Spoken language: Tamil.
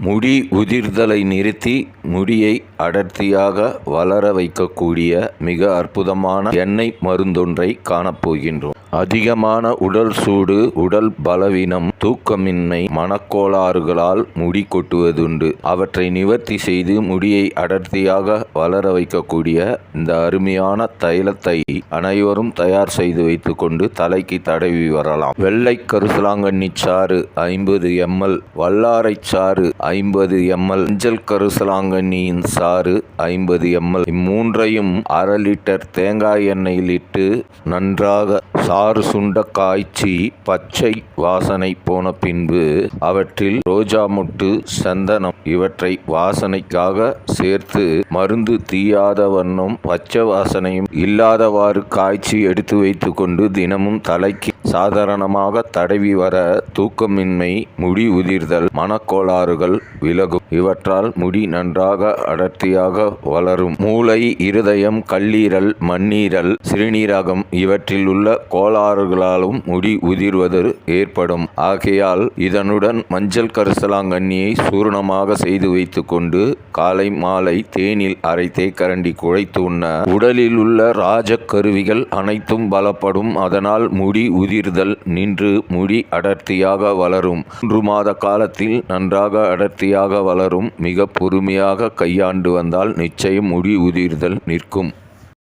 முடி உதிர்தலை நிறுத்தி முடியை அடர்த்தியாக வளர வைக்கக்கூடிய மிக அற்புதமான எண்ணெய் மருந்தொன்றை காணப்போகின்றோம். அதிகமான உடல் சூடு உடல் பலவீனம் தூக்கமின்மை மனக்கோளாறுகளால் முடி கொட்டுவதுண்டு. அவற்றை நிவர்த்தி செய்து முடியை அடர்த்தியாக வளர வைக்கக்கூடிய இந்த அருமையான தைலத்தை அனைவரும் தயார் செய்து வைத்துக்கொண்டு தலைக்கு தடவி வரலாம் வெள்ளை கருசலாங்கண்ணி சாறு ஐம்பது எம்எல் வல்லாரை சாறு ஐம்பது எம்எல் மஞ்சள் கருசலாங்கண்ணியின் சாறு ஐம்பது எம்எல். இம்மூன்றையும் அரை லிட்டர் தேங்காய் எண்ணெயில் இட்டு நன்றாக சாறு சுண்ட காய்ச்சி பச்சை வாசனை போன பின்பு அவற்றில் ரோஜா முட்டு சந்தனம் இவற்றை வாசனைக்காக சேர்த்து மருந்து தீயாத வண்ணம் பச்சை வாசனையும் இல்லாதவாறு காய்ச்சி எடுத்து வைத்துக்கொண்டு தினமும் தலைக்கு சாதாரணமாக தடவி வர தூக்கமின்மை முடி உதிர்தல் மனக்கோளாறுகள் விலகும். இவற்றால் முடி நன்றாக அடர்த்தியாக வளரும். மூளை இருதயம் கல்லீரல் மண்ணீரல் சிறுநீரகம் இவற்றில் உள்ள கோளாறுகளாலும் முடி உதிர்வது ஏற்படும். ஆகையால் இதனுடன் மஞ்சள் கரிசலாங்கண்ணியை சூரணமாக செய்து வைத்துக்கொண்டு காலை மாலை தேனில் அரைத்தே கரண்டி குழைத்து உண்ண. உடலில் உள்ள ராஜ கருவிகள் அனைத்தும் பலப்படும். அதனால் முடி உதிர்தல் நின்று முடி அடர்த்தியாக வளரும். மூன்று மாத காலத்தில் நன்றாக அடர்த்தியாக வளரும். மிக பொறுமையாக கையாண்டு வந்தால் நிச்சயம் முடி உதிர்தல் நிற்கும்.